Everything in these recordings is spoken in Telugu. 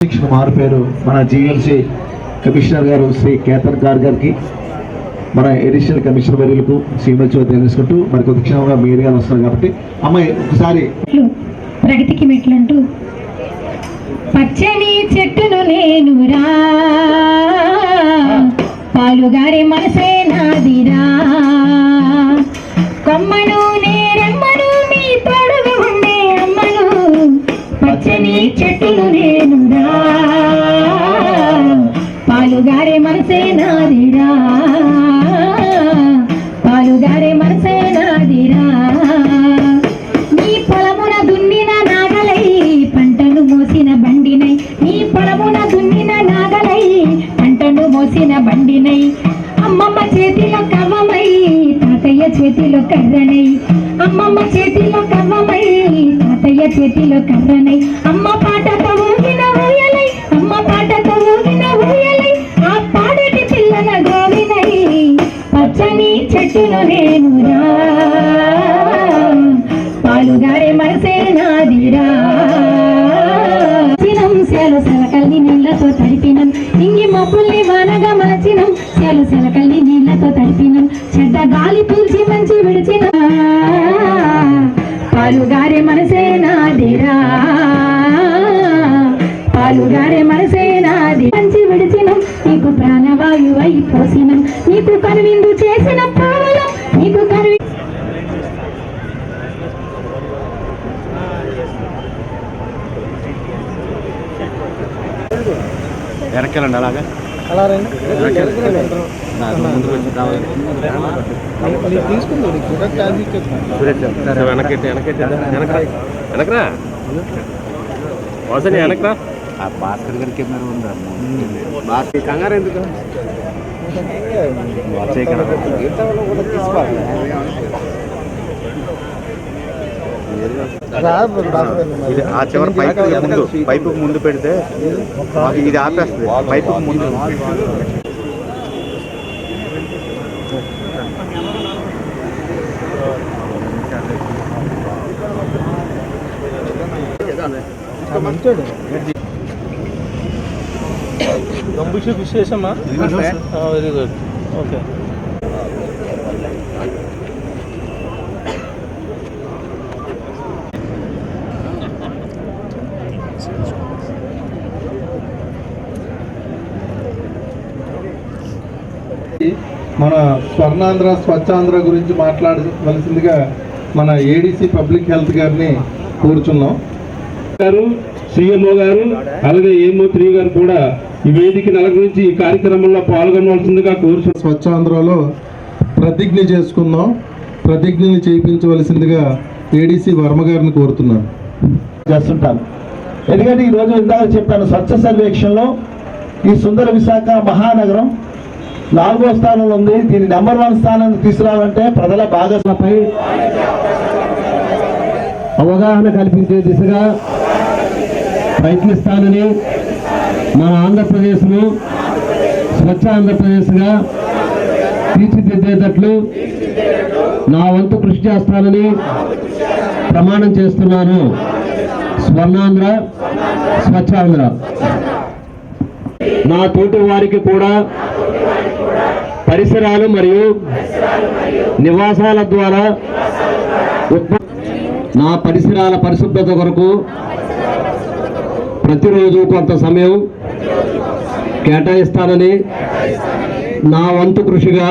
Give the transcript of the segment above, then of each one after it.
అధ్యక్షుడు మారిపోయారు మన జిఎల్సి కమిషనర్ గారు శ్రీ కేతన్ గార్ గారికి మన ఎడిషనల్ కమిషనర్ వర్యులకు శ్రీమతి తెలుసుకుంటూ మరి కొద్ది క్షణంగా మీరు గారు వస్తున్నారు కాబట్టి. అమ్మాయి ఒకసారి ప్రగతికి మెట్లంటూ పచ్చని చెట్టును నేను రా. పాలుగారే మనసే నాదిరా చేతిలో అమ్మ పాటతో ఊగిన ఊయలై అమ్మ పాటతో ఊగిన ఊయలై ఆ పాడటి పిల్లల గోవినై. పచ్చని చెట్టును నేనురా పాలుగారే మనసే నాదిరా చినం సెల సెలకల్ని నీళ్ళతో తడిపినం. ఇంగి మబ్బుల్ని వానగా మలచినం సెల సెలకల్ని నీళ్ళతో తడిపినం. చెడ్డ గాలిపు వెనక్కెళ్ళండి అలాగా? అలా రండి. వెనకరా వసని వెనకరా ఆ భాస్కర్ గారి కెమెరా ఉందా? భాస్కర్ కంగారు ఎందుకు? వచ్చే ఇక్కడ ఇది ఆ చివరి పైపు ముందు పైపు ముందు పెడితే ఇది ఆపేస్తుంది. పైపు ముందు. గంబుష విశేషమా? Very good okay. మన స్వర్ణాంధ్ర స్వచ్ఛాంధ్ర గురించి మాట్లాడవలసిందిగా మన ఏడీసీ పబ్లిక్ హెల్త్ గారిని కోరుచున్నాం. గారు సీఎంఓ గారు అలాగే ఏఎంఓ త్రీ గారు కూడా ఈ వేదికను అలంకరించి ఈ కార్యక్రమంలో పాల్గొనవలసిందిగా కోరుచు స్వచ్ఛాంధ్రలో ప్రతిజ్ఞ చేసుకుందాం. ప్రతిజ్ఞని చేయించవలసిందిగా ఏడీసీ వర్మ గారిని కోరుతున్నాను. చేస్తుంటాను. ఎందుకంటే ఈ రోజు ఇందాక చెప్పాను స్వచ్ఛ సర్వేక్షణలో ఈ సుందర విశాఖ మహానగరం నాలుగో స్థానంలో ఉంది. దీని నెంబర్ వన్ స్థానాన్ని తీసుకురావాలంటే ప్రజల భాగస్వాపై అవగాహన కల్పించే దిశగా ప్రయత్నిస్తానని మన ఆంధ్రప్రదేశ్ను స్వచ్ఛ ఆంధ్రప్రదేశ్గా తీర్చిదిద్దేటట్లు నా వంతు కృషి చేస్తానని ప్రమాణం చేస్తున్నాను స్వర్ణాంధ్ర స్వచ్ఛాంధ్ర. నా తోటి వారికి కూడా పరిసరాలు మరియు నివాసాల ద్వారా నా పరిసరాల పరిశుభ్రత కొరకు ప్రతిరోజు కొంత సమయం కేటాయిస్తానని నా వంతు కృషిగా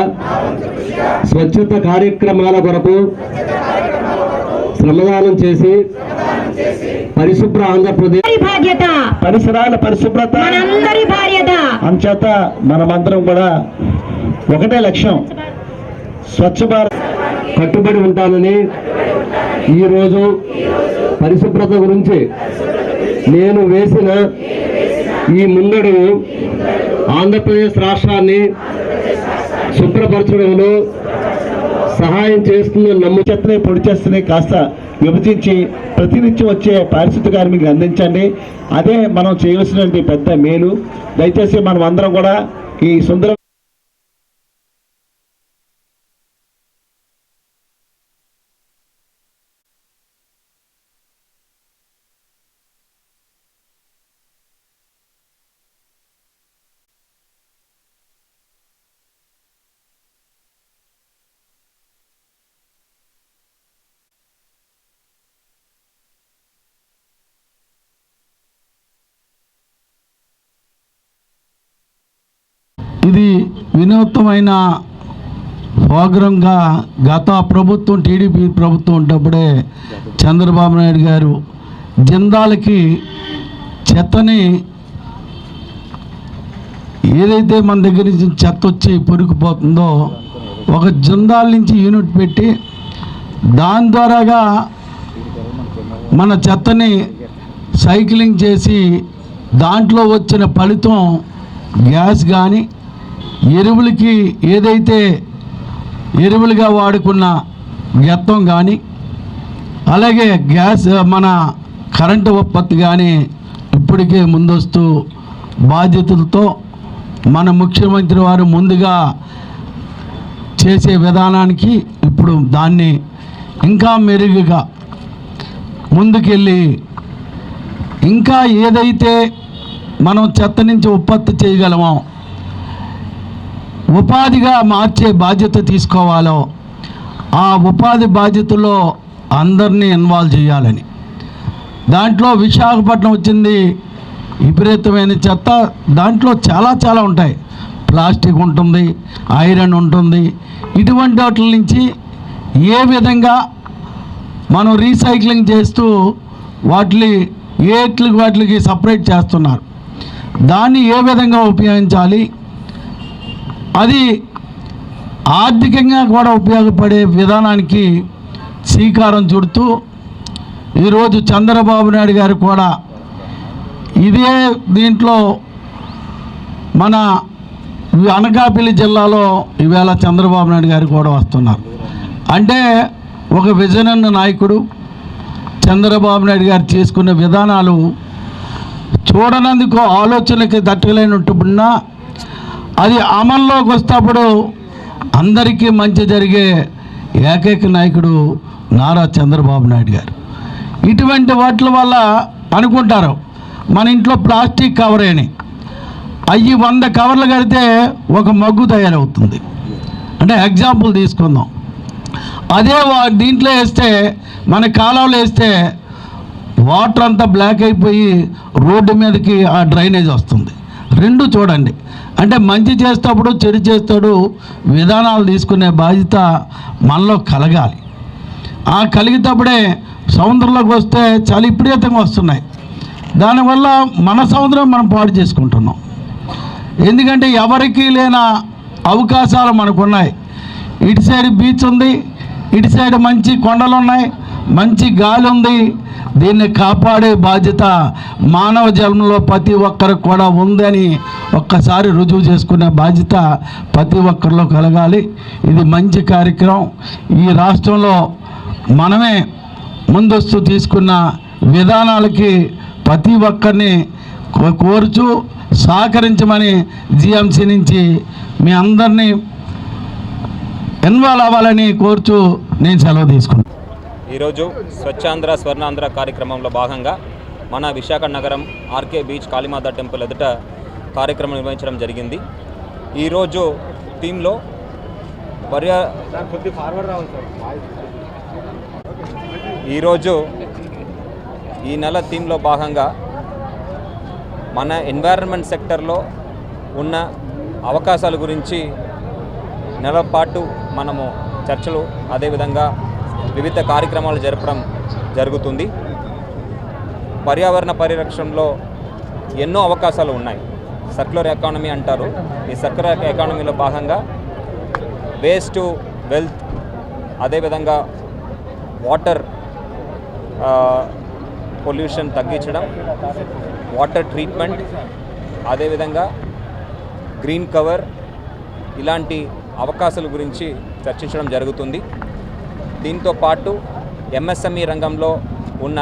స్వచ్ఛత కార్యక్రమాల కొరకు శ్రమదానం చేసి పరిశుభ్ర ఆంధ్రప్రదేశ్ బాధ్యత పరిసరాల పరిశుభ్రత మనందరి బాధ్యత. అంచేత మనమందరం కూడా ఒకటే లక్ష్యం. స్వచ్ఛ భారత్ కట్టుబడి ఉంటానని ఈరోజు పరిశుభ్రత గురించి నేను వేసిన ఈ ముందడుగు ఆంధ్రప్రదేశ్ రాష్ట్రాన్ని శుభ్రపరచడంలో సహాయం చేస్తుందని నమ్ము చెత్తనే పొడి చేస్తని కాస్త విభజించి ప్రతినిత్యం వచ్చే పారిశుద్ధ కార్మికులు అందించండి. అదే మనం చేయవలసినటువంటి పెద్ద మేలు. దయచేసి మనం అందరం కూడా ఈ సుందర ఇది వినూత్నమైన ప్రోగ్రాంగా గత ప్రభుత్వం టీడీపీ ప్రభుత్వం ఉన్నప్పుడే చంద్రబాబు నాయుడు గారు జిందాలకి చెత్తని ఏదైతే మన దగ్గర నుంచి చెత్త వచ్చి పొరికిపోతుందో ఒక జిందాల నుంచి యూనిట్ పెట్టి దాని ద్వారాగా మన చెత్తని సైక్లింగ్ చేసి దాంట్లో వచ్చిన ఫలితం గ్యాస్ కానీ ఎరువులకి ఏదైతే ఎరువులుగా వాడుకున్న గెత్తం కానీ అలాగే గ్యాస్ మన కరెంటు ఉత్పత్తి కానీ ఇప్పటికే ముందస్తు బాధ్యతలతో మన ముఖ్యమంత్రి వారు ముందుగా చేసే విధానానికి ఇప్పుడు దాన్ని ఇంకా మెరుగుగా ముందుకెళ్ళి ఇంకా ఏదైతే మనం చెత్త నుంచి ఉత్పత్తి చేయగలమో ఉపాధిగా మార్చే బాధ్యత తీసుకోవాలో ఆ ఉపాధి బాధ్యతలో అందరినీ ఇన్వాల్వ్ చేయాలని. దాంట్లో విశాఖపట్నం వచ్చింది విపరీతమైన చెత్త. దాంట్లో చాలా చాలా ఉంటాయి. ప్లాస్టిక్ ఉంటుంది ఐరన్ ఉంటుంది. ఇటువంటి వాటి నుంచి ఏ విధంగా మనం రీసైక్లింగ్ చేస్తూ వాటిని ఏట్లకి వాటికి సపరేట్ చేస్తున్నారు. దాన్ని ఏ విధంగా ఉపయోగించాలి? అది ఆర్థికంగా కూడా ఉపయోగపడే విధానానికి శ్రీకారం చుడుతూ ఈరోజు చంద్రబాబు నాయుడు గారు కూడా ఇదే దీంట్లో మన అనకాపల్లి జిల్లాలో ఈవేళ చంద్రబాబు నాయుడు గారు కూడా వస్తున్నారు. అంటే ఒక విజన్ నాయకుడు చంద్రబాబు నాయుడు గారు చేసుకున్న విధానాలు చూడనందుకు ఆలోచనకి తట్టుకోలేనట్టున్నా అది అమల్లోకి వస్తేప్పుడు అందరికీ మంచి జరిగే ఏకైక నాయకుడు నారా చంద్రబాబు నాయుడు గారు. ఇటువంటి వాటి వల్ల అనుకుంటారు మన ఇంట్లో ప్లాస్టిక్ కవర్ అని. అవి వంద కవర్లు కడితే ఒక మగ్గు తయారవుతుంది. అంటే ఎగ్జాంపుల్ తీసుకుందాం. అదే వా- దీంట్లో వేస్తే మన కాలంలో వేస్తే వాటర్ అంతా బ్లాక్ అయిపోయి రోడ్డు మీదకి ఆ డ్రైనేజ్ వస్తుంది. రెండు చూడండి. అంటే మంచి చేసేటప్పుడు చెడు చేస్తాడు విధానాలు తీసుకునే బాధ్యత మనలో కలగాలి. ఆ కలిగేటప్పుడే సముద్రంలోకి వస్తే చాలా విపరీతంగా వస్తున్నాయి. దానివల్ల మన సముద్రం మనం పాడు చేసుకుంటున్నాం. ఎందుకంటే ఎవరికి లేని అవకాశాలు మనకున్నాయి ఇటు సైడ్ బీచ్ ఉంది ఇటు సైడ్ మంచి కొండలు ఉన్నాయి మంచి గాలి ఉంది. దీన్ని కాపాడే బాధ్యత మానవ జన్మలో ప్రతి ఒక్కరికి కూడా ఉందని ఒక్కసారి రుజువు చేసుకునే బాధ్యత ప్రతి ఒక్కరిలో కలగాలి. ఇది మంచి కార్యక్రమం. ఈ రాష్ట్రంలో మనమే ముందస్తు తీసుకున్న విధానాలకి ప్రతి ఒక్కరిని కోరుచు సహకరించమని జిఎంసీ నుంచి మీ అందరినీ ఇన్వాల్వ్ అవ్వాలని కోరుచు నేను సెలవు తీసుకున్నాను ఈరోజు స్వచ్ఛాంధ్ర స్వర్ణాంధ్ర కార్యక్రమంలో భాగంగా మన విశాఖ నగరం ఆర్కే బీచ్ కాళీమాత టెంపుల్ ఎదుట కార్యక్రమం నిర్వహించడం జరిగింది. ఈరోజు థీమ్లో పర్యా ఈరోజు ఈ నెల థీమ్లో భాగంగా మన ఎన్వైరన్మెంట్ సెక్టర్లో ఉన్న అవకాశాల గురించి నెల పాటు మనము చర్చలు అదేవిధంగా వివిధ కార్యక్రమాలు జరపడం జరుగుతుంది. పర్యావరణ పరిరక్షణలో ఎన్నో అవకాశాలు ఉన్నాయి. సర్క్యులర్ ఎకానమీ అంటారు. ఈ సర్క్యులర్ ఎకానమీలో భాగంగా వేస్ట్ టు వెల్త్ అదేవిధంగా వాటర్ పొల్యూషన్ తగ్గించడం వాటర్ ట్రీట్మెంట్ అదేవిధంగా గ్రీన్ కవర్ ఇలాంటి అవకాశాల గురించి చర్చించడం జరుగుతుంది. దీంతో పాటు ఎంఎస్ఎంఈ రంగంలో ఉన్న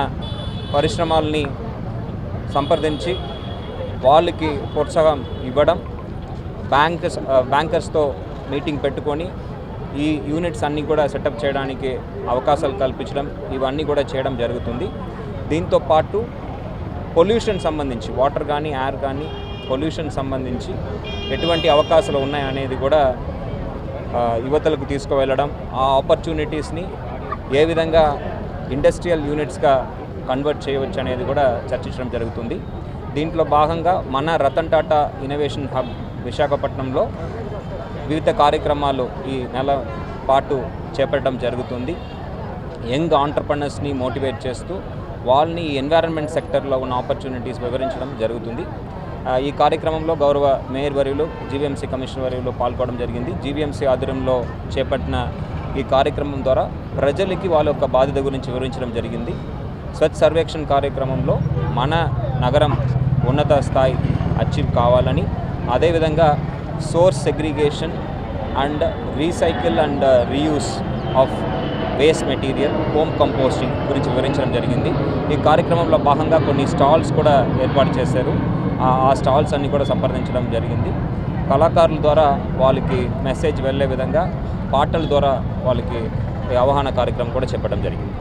పరిశ్రమల్ని సంప్రదించి వాళ్ళకి ప్రోత్సాహం ఇవ్వడం బ్యాంకర్స్ బ్యాంకర్స్తో మీటింగ్ పెట్టుకొని ఈ యూనిట్స్ అన్నీ కూడా సెటప్ చేయడానికి అవకాశాలు కల్పించడం ఇవన్నీ కూడా చేయడం జరుగుతుంది. దీంతో పాటు పొల్యూషన్ సంబంధించి వాటర్ కానీ ఎయిర్ కానీ పొల్యూషన్ సంబంధించి ఎటువంటి అవకాశాలు ఉన్నాయనేది కూడా యువతలకు తీసుకువెళ్ళడం ఆ ఆపర్చునిటీస్ని ఏ విధంగా ఇండస్ట్రియల్ యూనిట్స్గా కన్వర్ట్ చేయవచ్చు అనేది కూడా చర్చించడం జరుగుతుంది. దీంట్లో భాగంగా మన రతన్ టాటా ఇన్నోవేషన్ హబ్ విశాఖపట్నంలో వివిధ కార్యక్రమాలు ఈ నెల పాటు చేపట్టడం జరుగుతుంది. యంగ్ ఆంటర్ప్రనర్స్ని మోటివేట్ చేస్తూ వాళ్ళని ఎన్విరాన్మెంట్ ఎన్వైరన్మెంట్ సెక్టర్లో ఉన్న ఆపర్చునిటీస్ వివరించడం జరుగుతుంది. ఈ కార్యక్రమంలో గౌరవ మేయర్ వర్యులు జీవీఎంసీ కమిషనర్ వర్యులు పాల్గొనడం జరిగింది. జీవీఎంసీ ఆధ్వర్యంలో చేపట్టిన ఈ కార్యక్రమం ద్వారా ప్రజలకి వాళ్ళ యొక్క బాధ్యత గురించి వివరించడం జరిగింది. స్వచ్ఛ సర్వేక్షణ్ కార్యక్రమంలో మన నగరం ఉన్నత స్థాయి అచీవ్ కావాలని అదేవిధంగా source segregation and recycle and reuse of waste material home composting గురించి వివరించడం జరిగింది. ఈ కార్యక్రమంలో భాగంగా కొన్ని స్టాల్స్ కూడా ఏర్పాటు చేశారు. ఆ స్టాల్స్ అన్ని కూడా సంప్రదించడం జరిగింది. కళాకారుల ద్వారా వాళ్ళకి మెసేజ్ వెళ్ళే విధంగా పాటల ద్వారా వాళ్ళకి అవగాహన కార్యక్రమం కూడా చెప్పడం జరిగింది.